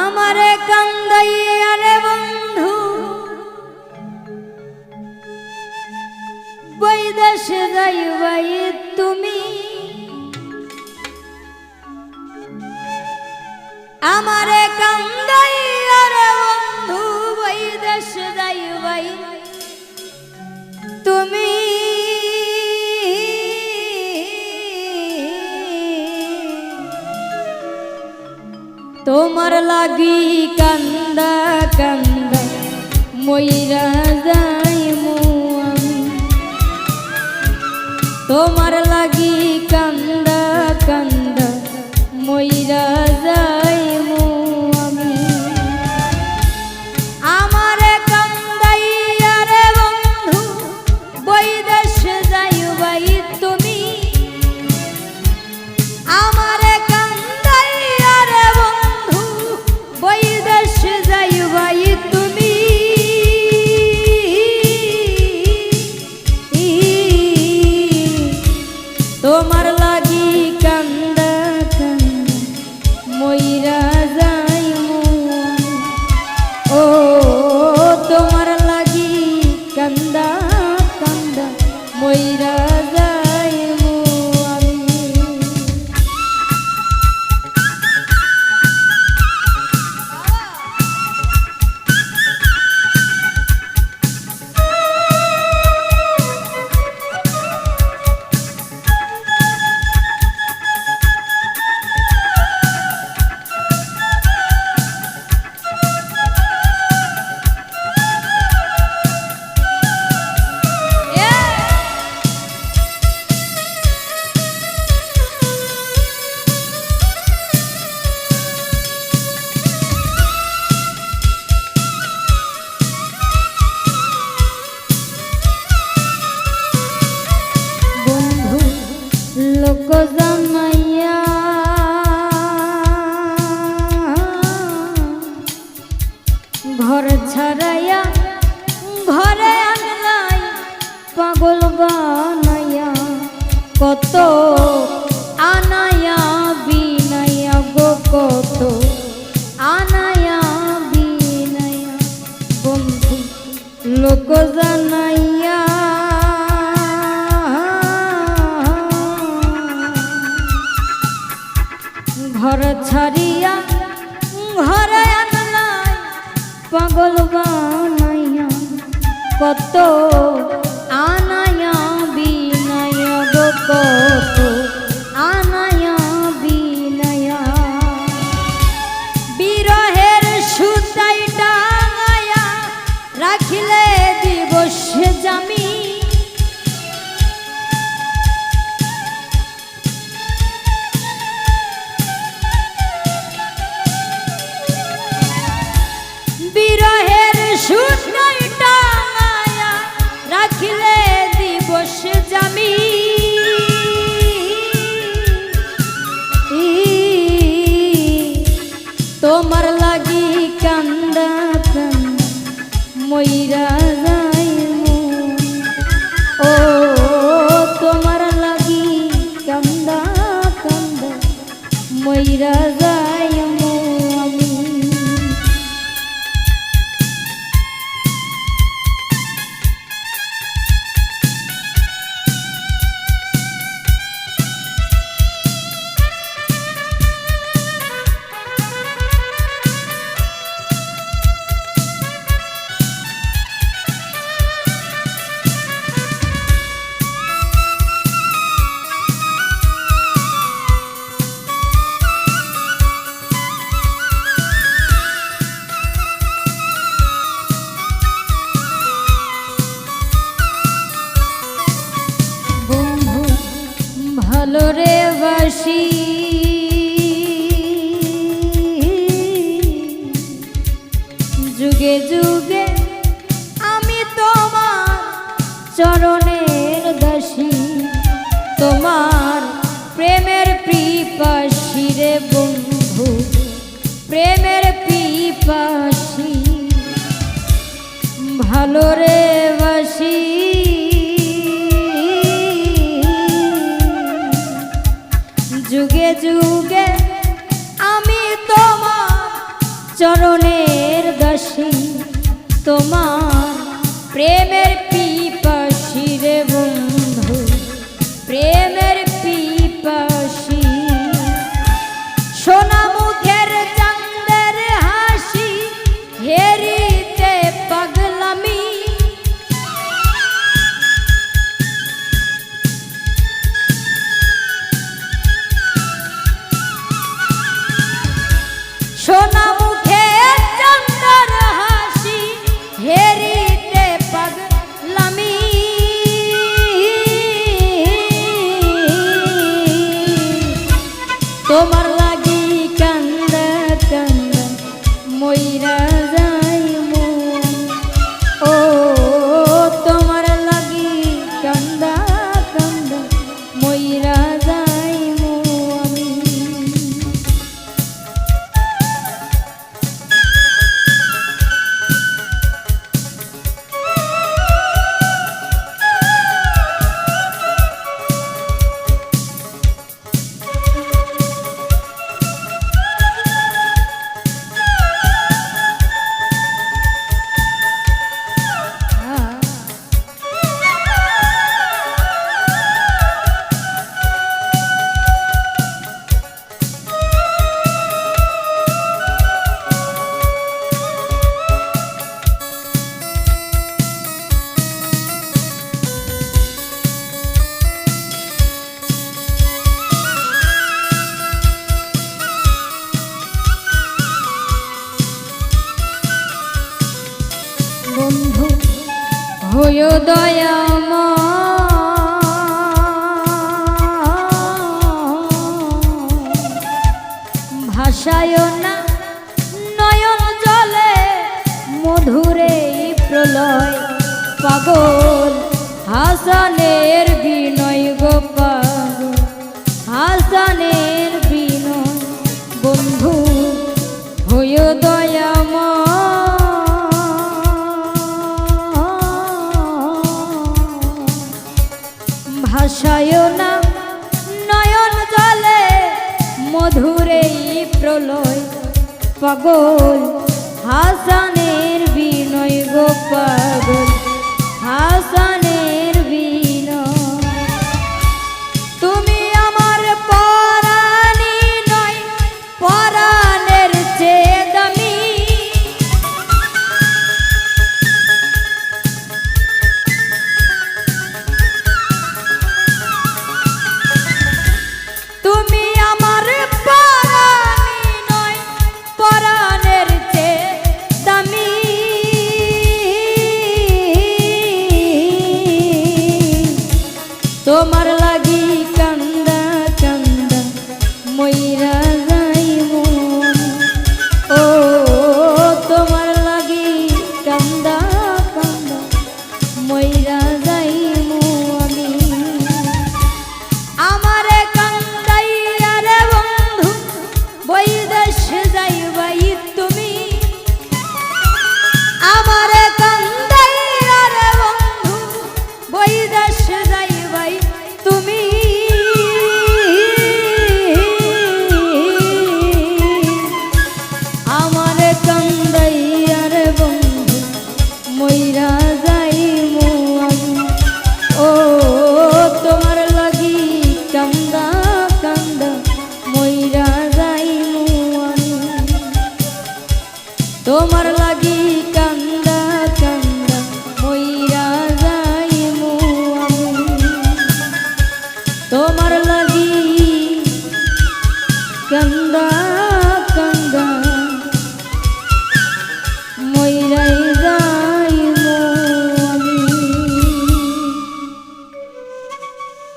আমারে কান্দাইয়া রে বন্ধু বৈদেশে যাইবাই তুমি। আমারে কান্দাইয়া তোমার লাগি কান্দা কান্দা ময়রা আমি। তোমার ঘরে আনলাই পাগল বানাইয়া কত আনায়া বিনাইয়া গো কত আনায়া বিনাইয়া। বন্ধু লোক জানাইয়া কত আনায়া বিনয় গো তোমার লাগি কান্দা ময়রা ভালো বাসি। যুগে যুগে আমি তোমার চরণের দাসী। তোমার প্রেমের পিপাসী রে বন্ধু, প্রেমের পিপাসী। ভালো রে বাসি। চরণের দশী তোমার হয় দয়া ভাষায় না নয়ন জলে মধুরে প্রলয় পাগল হাসানের বিনয়। পাগল হাসানের বিনয় গো পাগল। কইরা